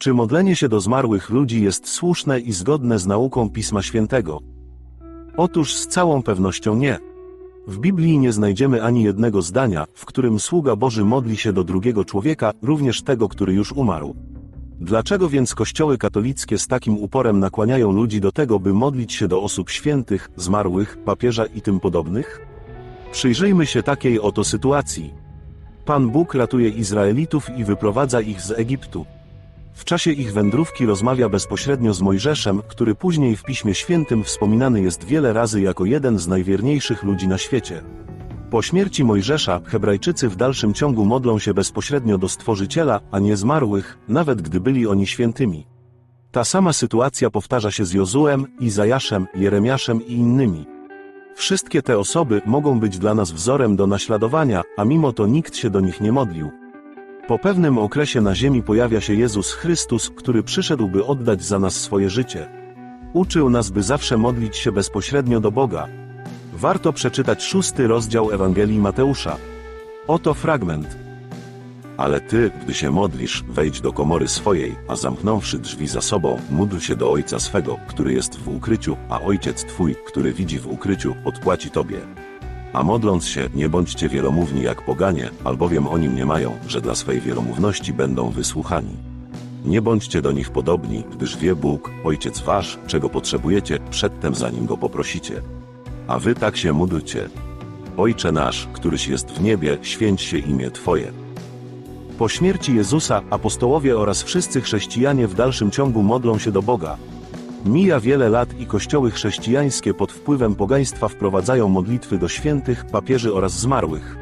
Czy modlenie się do zmarłych ludzi jest słuszne i zgodne z nauką Pisma Świętego? Otóż z całą pewnością nie. W Biblii nie znajdziemy ani jednego zdania, w którym sługa Boży modli się do drugiego człowieka, również tego, który już umarł. Dlaczego więc kościoły katolickie z takim uporem nakłaniają ludzi do tego, by modlić się do osób świętych, zmarłych, papieża i tym podobnych? Przyjrzyjmy się takiej oto sytuacji. Pan Bóg ratuje Izraelitów i wyprowadza ich z Egiptu. W czasie ich wędrówki rozmawia bezpośrednio z Mojżeszem, który później w Piśmie Świętym wspominany jest wiele razy jako jeden z najwierniejszych ludzi na świecie. Po śmierci Mojżesza, Hebrajczycy w dalszym ciągu modlą się bezpośrednio do Stworzyciela, a nie zmarłych, nawet gdy byli oni świętymi. Ta sama sytuacja powtarza się z Jozuem, Izajaszem, Jeremiaszem i innymi. Wszystkie te osoby mogą być dla nas wzorem do naśladowania, a mimo to nikt się do nich nie modlił. Po pewnym okresie na ziemi pojawia się Jezus Chrystus, który przyszedł, by oddać za nas swoje życie. Uczył nas, by zawsze modlić się bezpośrednio do Boga. Warto przeczytać szósty rozdział Ewangelii Mateusza. Oto fragment. Ale ty, gdy się modlisz, wejdź do komory swojej, a zamknąwszy drzwi za sobą, módl się do Ojca swego, który jest w ukryciu, a Ojciec twój, który widzi w ukryciu, odpłaci tobie. A modląc się, nie bądźcie wielomówni jak poganie, albowiem oni mniemają, że dla swej wielomówności będą wysłuchani. Nie bądźcie do nich podobni, gdyż wie Bóg, Ojciec wasz, czego potrzebujecie, przedtem zanim go poprosicie. A wy tak się módlcie. Ojcze nasz, któryś jest w niebie, święć się imię Twoje. Po śmierci Jezusa apostołowie oraz wszyscy chrześcijanie w dalszym ciągu modlą się do Boga. Mija wiele lat i kościoły chrześcijańskie pod wpływem pogaństwa wprowadzają modlitwy do świętych, papieży oraz zmarłych.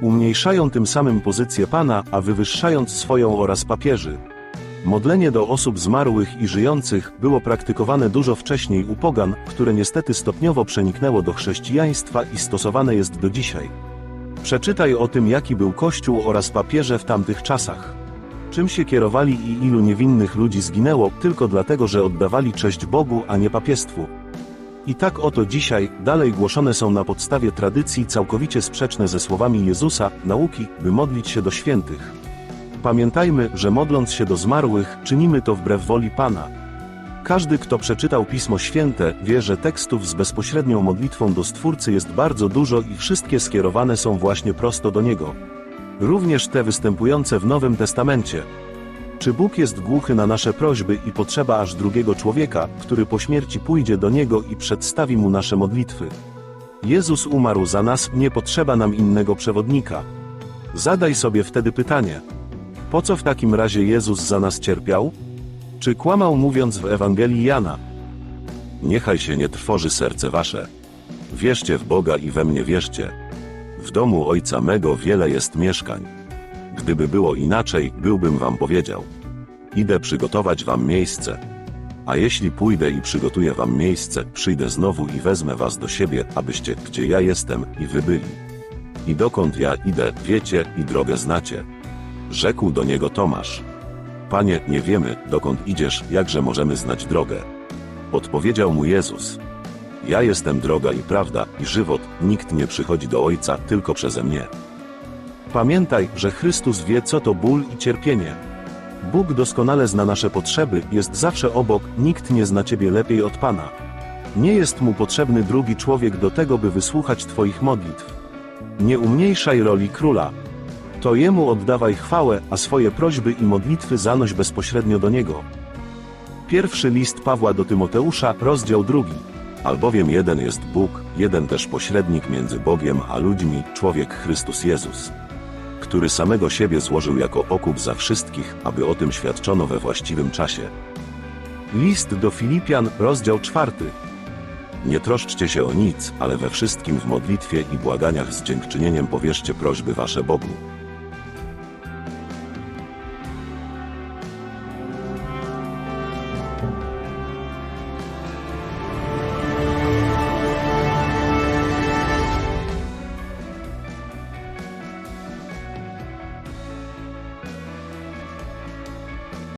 Umniejszają tym samym pozycję Pana, a wywyższając swoją oraz papieży. Modlenie do osób zmarłych i żyjących było praktykowane dużo wcześniej u pogan, które niestety stopniowo przeniknęło do chrześcijaństwa i stosowane jest do dzisiaj. Przeczytaj o tym, jaki był Kościół oraz papieże w tamtych czasach. Czym się kierowali i ilu niewinnych ludzi zginęło tylko dlatego, że oddawali cześć Bogu, a nie papiestwu. I tak oto dzisiaj dalej głoszone są na podstawie tradycji całkowicie sprzeczne ze słowami Jezusa nauki, by modlić się do świętych. Pamiętajmy, że modląc się do zmarłych, czynimy to wbrew woli Pana. Każdy, kto przeczytał Pismo Święte, wie, że tekstów z bezpośrednią modlitwą do Stwórcy jest bardzo dużo i wszystkie skierowane są właśnie prosto do Niego. Również te występujące w Nowym Testamencie. Czy Bóg jest głuchy na nasze prośby i potrzeba aż drugiego człowieka, który po śmierci pójdzie do Niego i przedstawi Mu nasze modlitwy? Jezus umarł za nas, nie potrzeba nam innego przewodnika. Zadaj sobie wtedy pytanie. Po co w takim razie Jezus za nas cierpiał? Czy kłamał mówiąc w Ewangelii Jana? Niechaj się nie trwoży serce wasze. Wierzcie w Boga i we mnie wierzcie. W domu Ojca mego wiele jest mieszkań. Gdyby było inaczej, byłbym wam powiedział. Idę przygotować wam miejsce. A jeśli pójdę i przygotuję wam miejsce, przyjdę znowu i wezmę was do siebie, abyście, gdzie ja jestem, i wy byli. I dokąd ja idę, wiecie i drogę znacie. Rzekł do niego Tomasz. Panie, nie wiemy, dokąd idziesz, jakże możemy znać drogę. Odpowiedział mu Jezus. Ja jestem droga i prawda, i żywot, nikt nie przychodzi do Ojca tylko przeze mnie. Pamiętaj, że Chrystus wie, co to ból i cierpienie. Bóg doskonale zna nasze potrzeby, jest zawsze obok, nikt nie zna Ciebie lepiej od Pana. Nie jest mu potrzebny drugi człowiek do tego, by wysłuchać Twoich modlitw. Nie umniejszaj roli króla. To Jemu oddawaj chwałę, a swoje prośby i modlitwy zanoś bezpośrednio do Niego. Pierwszy list Pawła do Tymoteusza, rozdział drugi. Albowiem jeden jest Bóg, jeden też pośrednik między Bogiem a ludźmi, człowiek Chrystus Jezus, który samego siebie złożył jako okup za wszystkich, aby o tym świadczono we właściwym czasie. List do Filipian, rozdział czwarty. Nie troszczcie się o nic, ale we wszystkim w modlitwie i błaganiach z dziękczynieniem powierzcie prośby wasze Bogu.